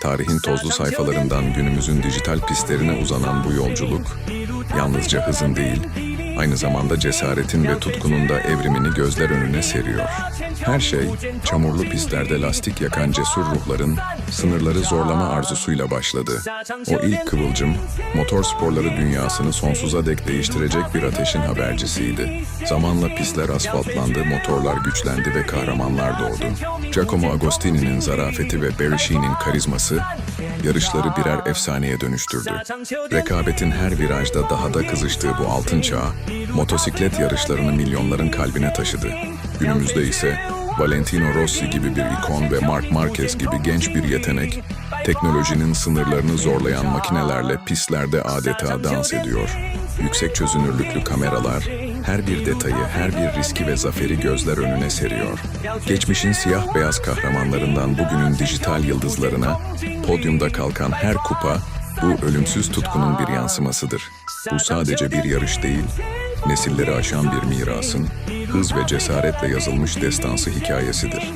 Tarihin tozlu sayfalarından günümüzün dijital pistlerine uzanan bu yolculuk, yalnızca hızın değil, aynı zamanda cesaretin ve tutkunun da evrimini gözler önüne seriyor. Her şey, çamurlu pistlerde lastik yakan cesur ruhların sınırları zorlama arzusuyla başladı. O ilk kıvılcım, motor sporları dünyasını sonsuza dek değiştirecek bir ateşin habercisiydi. Zamanla pistler asfaltlandı, motorlar güçlendi ve kahramanlar doğdu. Giacomo Agostini'nin zarafeti ve Barry Sheen'in karizması, yarışları birer efsaneye dönüştürdü. Rekabetin her virajda daha da kızıştığı bu altın çağ, motosiklet yarışlarını milyonların kalbine taşıdı. Günümüzde ise Valentino Rossi gibi bir ikon ve Marc Marquez gibi genç bir yetenek, teknolojinin sınırlarını zorlayan makinelerle pistlerde adeta dans ediyor. Yüksek çözünürlüklü kameralar, her bir detayı, her bir riski ve zaferi gözler önüne seriyor. Geçmişin siyah beyaz kahramanlarından bugünün dijital yıldızlarına, podyumda kalkan her kupa, bu ölümsüz tutkunun bir yansımasıdır. Bu sadece bir yarış değil, nesilleri aşan bir mirasın, hız ve cesaretle yazılmış destansı hikayesidir.